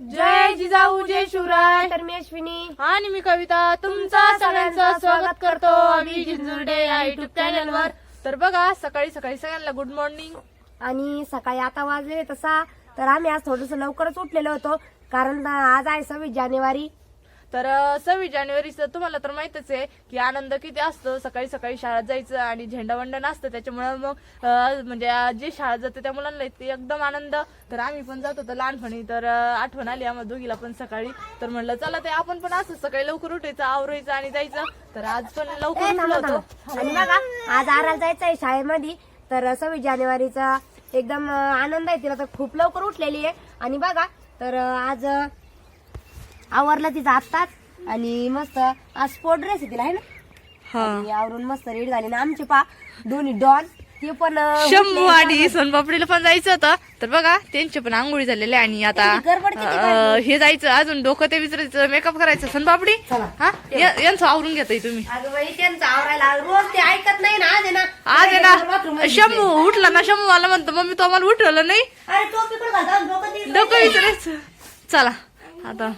जय जिजाऊ जय शिवराय. तर मी अश्विनी. आणि मी कविता. तुमचं सगळ्यांचं स्वागत करतो आम्ही जिंजुर्डे या युट्यूब चॅनल वर. तर बघा सकाळी सकाळी सगळ्यांना गुड मॉर्निंग आणि सकाळी आता वाजले तसा. तर आम्ही आज थोडस लवकरच उठलेलो होतो. कारण आज आहे सव्वीस जानेवारी. तर सव्वीस जानेवारीचं तुम्हाला तर माहितच आहे की आनंद किती असतो. सकाळी सकाळी शाळेत जायचं आणि झेंडावंदन असतं. त्याच्यामुळे मग म्हणजे जे शाळेत जाते त्या मुलांना एकदम आनंद. तर आम्ही पण जात होतो लहानपणी. तर आठवण आली आम्हाला दोघीला पण सकाळी. तर म्हणलं चला ते आपण पण असं सकाळी लवकर उठायचं आवरायचं आणि जायचं. तर आज पण लवकर उठलो होतो. आणि बघा आज आराला जायचं आहे शाळेमध्ये. तर सव्वीस जानेवारीचा एकदम आनंद आहे. तिला तर खूप लवकर उठलेली आहे. आणि बघा तर आज आवरलं तिचं आत्ताच. आणि मस्त आज स्पोर्ट ड्रेस आहे तिला आहे ना? आणि आवरून मस्त रेडी झाली. ना आमचे पा दोन्ही डॉन ते पण शंभू. आणि सोनपापडीला पण जायचं होतं. तर बघा त्यांचे पण आंघोळी झालेले आणि आता अं, हे जायचं अजून डोकं ते विचारायचं मेकअप करायचं. सोनपापडी चला. हा? या- यांचं आवरून घेताय तुम्ही. अगं बाई त्यांचं आवरायला रोज ते ऐकत नाही ना आज आहे ना. आज आहे ना मध्ये शंभू उठला ना शंभू मला म्हणतो मम्मी तो आम्हाला उठवलं नाही. अरे टोपी पण घालता डोकं डोकं विचारायचं चला. आता.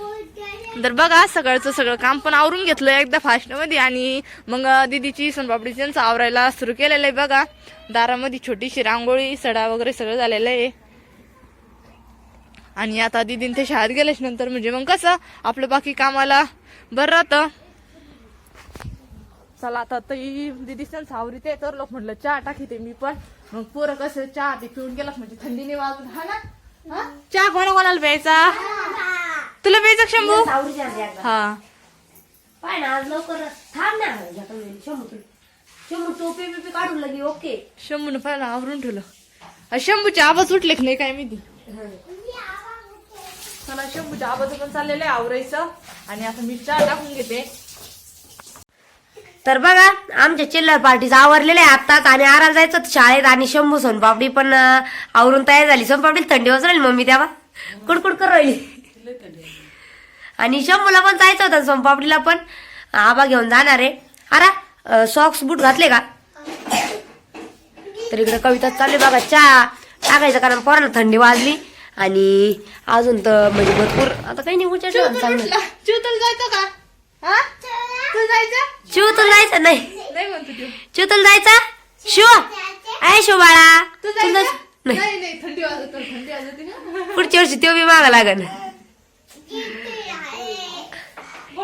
तर बघा सकाळचं सगळं काम पण आवरून घेतलं एकदा फास्टमध्ये आणि मग दिदीची सोनपापडी त्यांचं आवरायला सुरू केलेलं आहे बघा. दारामध्ये छोटीशी रांगोळी सडा वगैरे सगळं झालेलं आहे. आणि आता दिदीन ते शाळेत गेल्याच नंतर म्हणजे मग कसं आपलं बाकी कामाला बरं राहतं. चला आता तरी दिदी त्यांचं आवरीत आहे तर लोक म्हटलं चहा टाकीते मी पण. मग पोरं कसं चहा ते पिऊन गेलास म्हणजे थंडीने वाजून हा ना? चहा कोणा कोणाला प्यायचा? तुला प्यायचा शंभू. हा. पाय ना आज लवकर थांब ना. शंभू शंभू टोपी बिपी काढून लगी ओके? शंभून पहिला आवरून ठेवलं. अ, शंभूचे आवाज उठले की नाही काय मी चला शंभूच्या आवाज पण चाललेलं आहे आवरायचं. आणि आता मी चहा टाकून घेते. तर बघा आमच्या चिल्लर पार्टीचं आवरलेलं आहे आत्ताच आणि आराला जायचं होतं शाळेत आणि शंभू सोनपापडी पण आवरून तयार झाली. सोनपापडी थंडी वाजून राहिली मम्मी तेव्हा. कुडकुड करू राहिली. आणि शंभूला पण जायचं होतं सोनपापडीला पण. आबा घेऊन जाणार आहे. अरा सॉक्स बूट घातले का? तर इकडे कविता चालली बघा चहा टाकायचं कारण पोराला थंडी वाजली. आणि अजून तर म्हणजे भरपूर आता काही नाही जायचं का? हा? तू जायचं? शिव तुला जायचं? नाही. नाही म्हणतो तू शिव तुला जायचं? शिव. आहे शिव बाळा. तू तुला जायचं नाही नाही. नाही थंडी वाजत थंडी वाजते ना. पुढच्या वर्षी तो बी मागा लागन.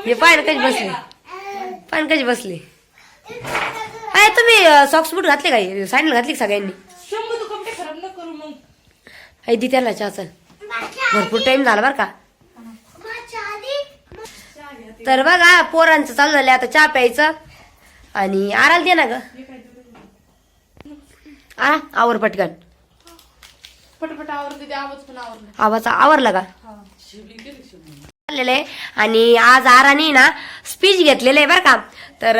हे पाय ना कशी बसली? पाय ना कशी बसली? अरे तुम्ही सॉक्स बूट घातले काय सँडल घातली का सगळ्यांनी? शंभू तू कपडे खराब न करू मग. आई दी त्याला चहा चल. भरपूर टाइम झाला बरं का. तर बघा पोरांचं चालू झालं आता चहा प्यायचं. आणि आराला दे ना ग. आ आवर पटकन. पटपट आवरते ते आवाज पण आवरला आवाज आवरला का चाललेलं आहे. आणि आज आराने ना स्पीच घेतलेलं आहे बरं का. तर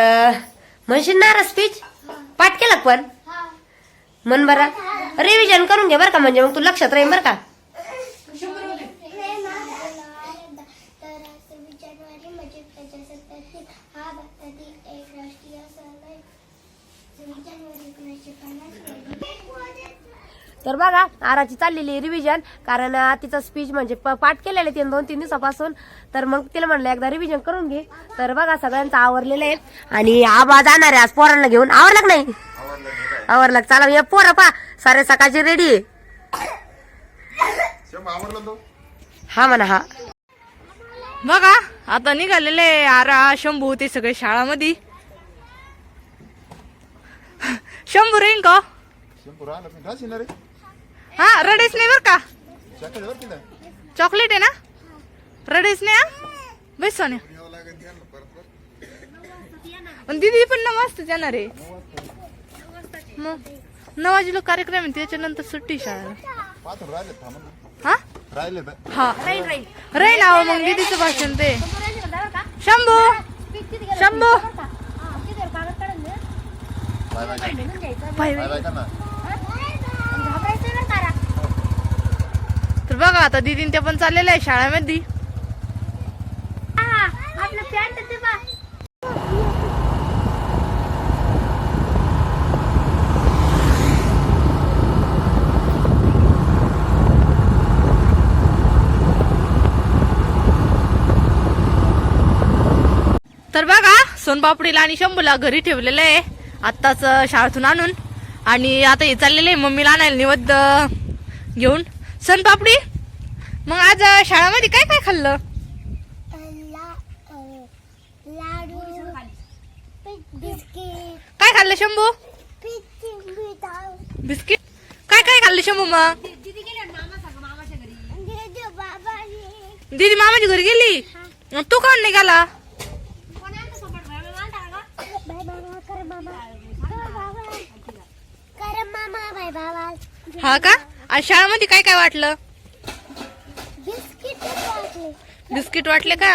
म्हणशील ना स्पीच पाठ केलं पण? मन बरं. रिव्हिजन करून घे बरं का म्हणजे मग तू लक्षात राहील बरं का तर सव्वीस जानेवारी म्हणजे प्रजासत्ताक दिन हा भारतातील एक राष्ट्रीय सण आहे सव्वीस जानेवारी एकोणीसशे पन्नास तर बघा आराची चाललेली रिव्हिजन कारण तिचं स्पीच म्हणजे प- पाठ केलेलं आहे तिने दोन तीन दिवसापासून. तर मग तिला म्हणलं एकदा रिव्हिजन करून घे. तर बघा सगळ्यांचं आवरलेलं आहे. आणि आबा जाणार आहे आज पोरांना घेऊन. आवरलं नाही? आवरलं. का? चला या पोरं पा सारे सकाळची रेडी आहे. हा म्हणा हा. बघा आता निघालेले आरा शंभू ते सगळे शाळामध्ये. शंभू रेन का? शंभर राहिला हा रडेच नाही बर का? चॉकलेट आहे ना? रडेच नाही हा बेस सोन्या. पण दीदी पण नऊ वाजताच येणार आहे. मग नऊ वाजेला कार्यक्रम आहे त्याच्यानंतर सुट्टी शाळा. हा? राहिले हा. राहील ना मग दीदीचं भाषण ते. Shambhu! Shambhu! Bye bye? Bye bye. Bye का ना बघा आता दिदीन ते पण चाललेलं आहे शाळेमध्ये. तर बघा सोनपापडीला आणि शंभूला घरी ठेवलेलं आहे. आत्ताच शाळेतून आणून. आणि आता हे चाललेलं आहे मम्मीला आणायला निवद्ध घेऊन. सोनपापडी मग आज शाळेमध्ये काय काय खाल्लं? लाडू बिस्किट काय खाल्लं शंभू? बिस्किट? काय काय खाल्लं शंभू मग? दीदी मामाची घरी. गेली? मग तू काऊन निघाला? हा का? आणि शाळेमध्ये काय काय वाटलं? बिस्किट वाटले का?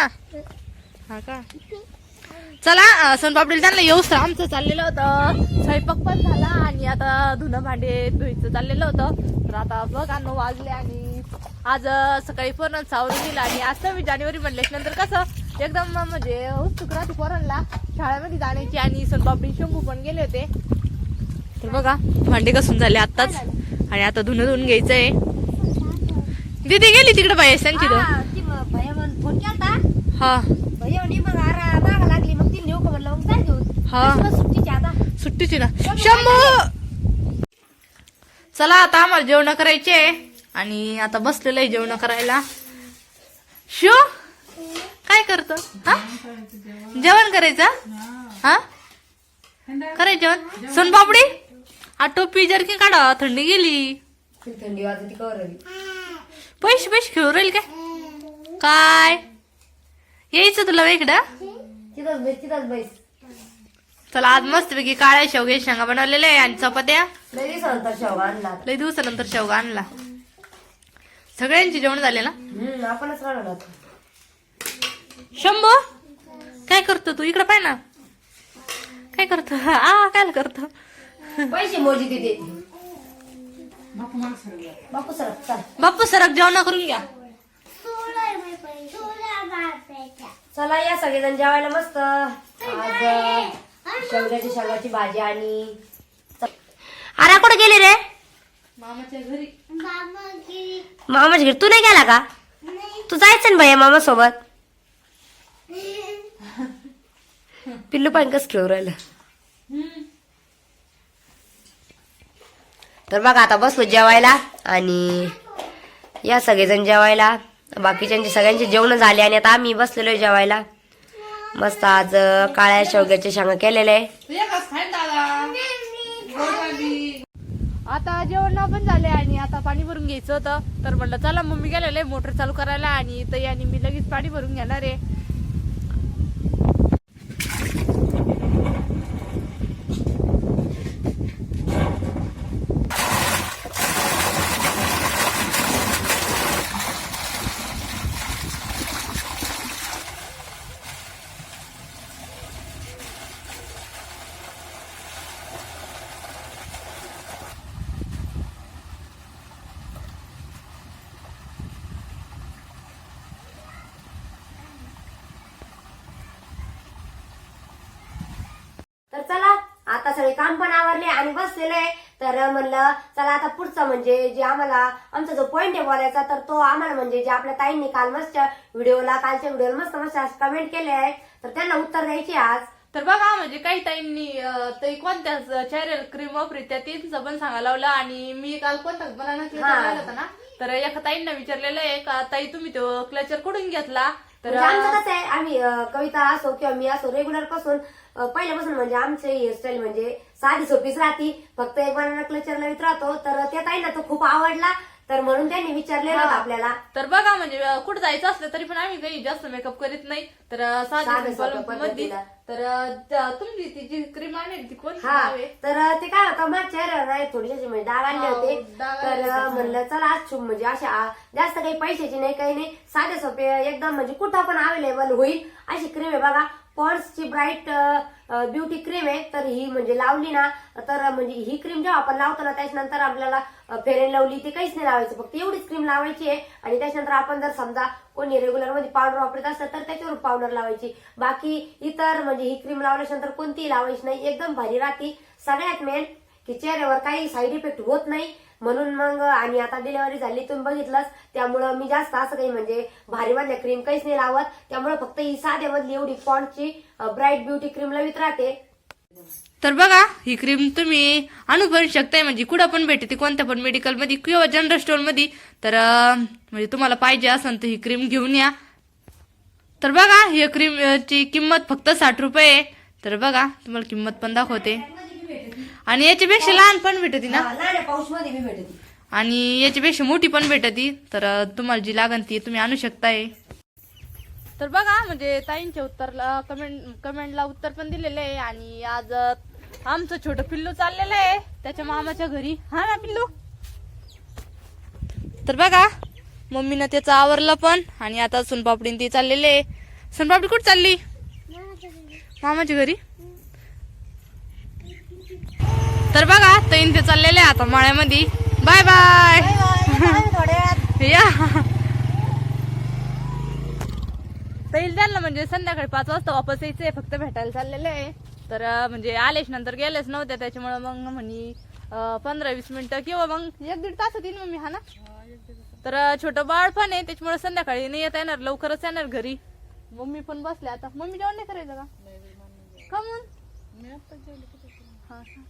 हा का? चला सोनपापडीला त्यांना येऊस तर आमचं चाललेलं होतं. स्वयंपाक पण झाला आणि आता धुणं भांडे धुईचं चाललेलं होतं. तर आता बघ नऊ वाजले आणि आज सकाळी पूर्ण सावरून गेला आणि आज सव्वीस जानेवारी म्हणले नंतर कसं एकदम म्हणजे उत्सुक राहते पोरांना. शाळेमध्ये जाण्याची आणि सोनपापडी शंभू पण गेले होते. तर बघा भांडे कसून झाले आत्ताच. आणि आता धुणं धुवून घ्यायचंय. दीदी गेली तिकडे बाहेर त्यांची तर हा, ती म- भैया म्हण- फोन केलता? हा. मग आरा मागा लागली मग ती नेऊ का म्हणलं मग चाल घेऊन. हा. बस सुट्टीची आता? सुट्टीची ना. शंभू चला आता आम्हाला जेवण करायचे आणि आता बसलेलं आहे जेवण करायला. शो काय करतो? हा? जेवण करायचं? हा? करायचं जेवण? सोनपापडी आ टोपी जरकी काढा थंडी गेली. थंडी वाजती कवर आली. पैसे पैसे खेळू राहील काय? काय? यायचं तुला इकडं तिथंच बैस तिथंच बैस. चला आज मस्तपैकी काळ्या शेवगे शेंगा बनवलेल्या आहे आणि चपात्या. लय दिवसानंतर शेवगा आणला. लई दिवसानंतर शेवगा आणला. सगळ्यांची जेवण झाले ना? हम्म आपणच शंभू काय करतो तू? इकडं पाय ना. काय करतो? आ काय करतो? पैसे मोजी तिथे. बापू सर चल. बाप्पू सरक जेवण करून घ्या. चला या सगळेजण जेवायला मस्त. आज शेवग्याची शेवगाची भाजी आणि अरे कुठे गेली रे? मामाच्या घरी. मामाच्या तू नाही गेला का? तू जायचं ना भैया मामा सोबत पिल्लू पण कस खेळू राहिलं. तर बघा आता बसलो जेवायला आणि या सगळेजण जेवायला. बाकीच्यांचे सगळ्यांचे जेवण झाले आणि आता आम्ही बसलेलो आहे जेवायला. मस्त आज काळ्या शेवग्याचे शेंगा केलेले. आहे आता जेवण पण झाले आणि आता पाणी भरून घ्यायचं होतं. तर म्हणलं चला मम्मी गेलेले मोटर चालू करायला आणि तई आणि मी लगेच पाणी भरून घेणार आहे तर चला आता सगळे काम पण आवरले आणि बसलेलो. आहे तर म्हणलं चला आता पुढचं म्हणजे जे आम्हाला आमचा जो पॉइंट आहे बोलायचा तर तो आम्हाला म्हणजे जे आपल्या ताईंनी काल मस्त व्हिडिओला कालच्या व्हिडिओला मस्त मस्त कमेंट केले आहे तर त्यांना उत्तर द्यायचे आज. तर बघा म्हणजे काही ताईंनी ताई कोणत्या चेहऱ्याला क्रीम वापरी त्या तीनचं पण सांगायला लावलं आणि मी काल कोणता बनाना होता ना. तर एका ताईंना विचारलेलं आहे का ताई तुम्ही तो क्लचर कुठून घेतला? तर म्हणजे आमचं कसं आहे आम्ही कविता असो किंवा मी असो रेग्युलरपासून पहिल्यापासून म्हणजे आमचे हेअरस्टाईल म्हणजे साधी सोपीच राहती. फक्त एक बनाना क्लचर लावित राहतो. तर त्या ताईंना तो खूप आवडला. तर म्हणून त्यांनी विचारलेलं होतं आपल्याला. तर बघा म्हणजे कुठं जायचं असलं तरी पण आम्ही काही जास्त मेकअप करीत नाही. तर साधी साधं simple सोपं मध्ये पद्धतीला. तर त्या- तुमची ती जी क्रीम आणेल ती कोणती हा. नाव? आहे? तर ते काय होतं माझ्या चेहऱ्यावर नाही थोडेसे म्हणजे डाग आणले हो, होते. डाग तर होते. म्हणलं चला आज शुभ म्हणजे अशा आ- जास्त काही पैशाची नाही काही नाही. साधे सोपे एकदम म्हणजे कुठं पण अवेलेबल होईल. अशी क्रीम आहे बघा. पॉन्ड्सची ब्राईट ब्युटी क्रीम आहे तर ही म्हणजे लावली ना तर म्हणजे ही क्रीम जेव्हा आपण लावतो ना त्याच्यानंतर आपल्याला फेरेन लावली ते काहीच नाही लावायचं फक्त एवढीच क्रीम लावायची आहे. आणि त्याच्यानंतर आपण जर समजा कोणी रेग्युलरमध्ये पावडर वापरत असलं तर त्याच्यावर पावडर लावायची. बाकी इतर म्हणजे ही क्रीम लावल्याच्यानंतर कोणतीही लावायची नाही. एकदम भारी राहते. सगळ्यात मेन की चेहऱ्यावर काही साईड इफेक्ट होत नाही. म्हणून मग आणि आता डिलिव्हरी झाली तुम्ही बघितलंच. त्यामुळं मी जास्त असं काही म्हणजे भारी मधल्या क्रीम काहीच नाही लावत. त्यामुळे फक्त ही साध्यामधली एवढी पॉन्डची ब्राईट ब्युटी क्रीम लावित राहते. तर बघा ही क्रीम तुम्ही आणू पण शकताय. म्हणजे कुठं पण भेटते कोणत्या पण मेडिकलमध्ये किंवा जनरल स्टोअरमध्ये. तर म्हणजे तुम्हाला पाहिजे असेल तर ही क्रीम घेऊन या. तर बघा ही क्रीम ची किंमत फक्त साठ रुपये आहे. तर बघा तुम्हाला किंमत पण दाखवते. आणि याच्यापेक्षा लहान पण भेटते ना? लहान पाऊसमध्ये मी भेटते. आणि याच्यापेक्षा मोठी पण भेटती. तर तुम्हाला जी लागन ती तुम्ही आणू शकताय. तर बघा म्हणजे ताईंच्या उत्तरला कमेंट कमेंटला उत्तर पण दिलेलं आहे. आणि आज आमचं छोटं पिल्लू चाललेलं आहे. त्याच्या मामाच्या घरी. हा ना पिल्लू? तर बघा मम्मीनं त्याचं आवरलं पण. आणि आता सोनपापडी ती चाललेले आहे. सोनपापडी कुठं चालली? मामाच्या घरी? तर बघा तैन ते चाललेले आहे आता माळ्यामध्ये. Bye bye. या. तैल त्यांना म्हणजे संध्याकाळी पाच वाजता वापस यायचंय फक्त भेटायला चाललेले आहे. तर म्हणजे आलेच नंतर गेलेच नव्हते त्याच्यामुळे मग म्हणी पंधरा वीस मिनिटं किंवा मग एक दीड तासात येईन मम्मी हा ना? तर छोटं बाळ पण आहे त्याच्यामुळे संध्याकाळी नाही येता येणार लवकरच येणार घरी. मम्मी पण बसले आता. मम्मी जेवण नाही करायचं का? का म्हणून हा का?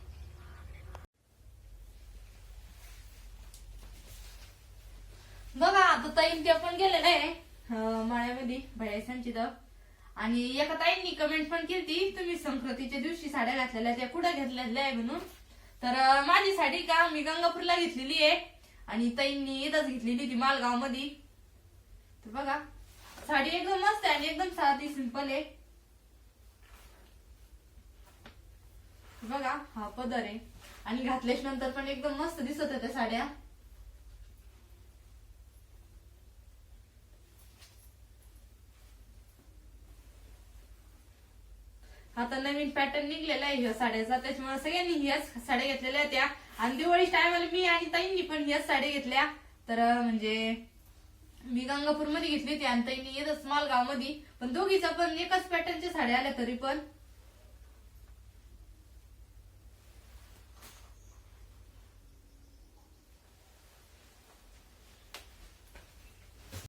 बघा आता ताईन ते पण गेलेलं आहे माळ्यामध्ये मळ्यामध्ये भैयासांची दब आणि एका ताईंनी कमेंट पण केली तुम्ही संक्रांतीच्या दिवशी साड्या घातलेल्या त्या कुठं घेतलेल्या आहे म्हणून. तर माझी साडी का मी गंगापूरला घेतलेली आहे. आणि ताईंनी इथंच घेतलेली ती मालगावमध्ये तर बघा साडी एकदम मस्त आहे आणि एकदम साधी सिंपल आहे. बघा हा पदर आहे. आणि घातल्याच्या नंतर पण एकदम मस्त दिसत होत्या साड्या. आता नवीन पॅटर्न निघलेला आहे ह्या साड्याचा. त्याच्यामुळे सगळ्यांनी ह्याच साड्या घेतलेल्या त्या आणि दिवाळी टायमाला मी आणि ताईंनी पण ह्याच साड्या घेतल्या. तर म्हणजे मी गंगापूरमध्ये घेतली होती आणि ताईंनी येतच मालगावमध्ये पण दोघीचा पण एकच पॅटर्नच्या साड्या आल्या तरी पण.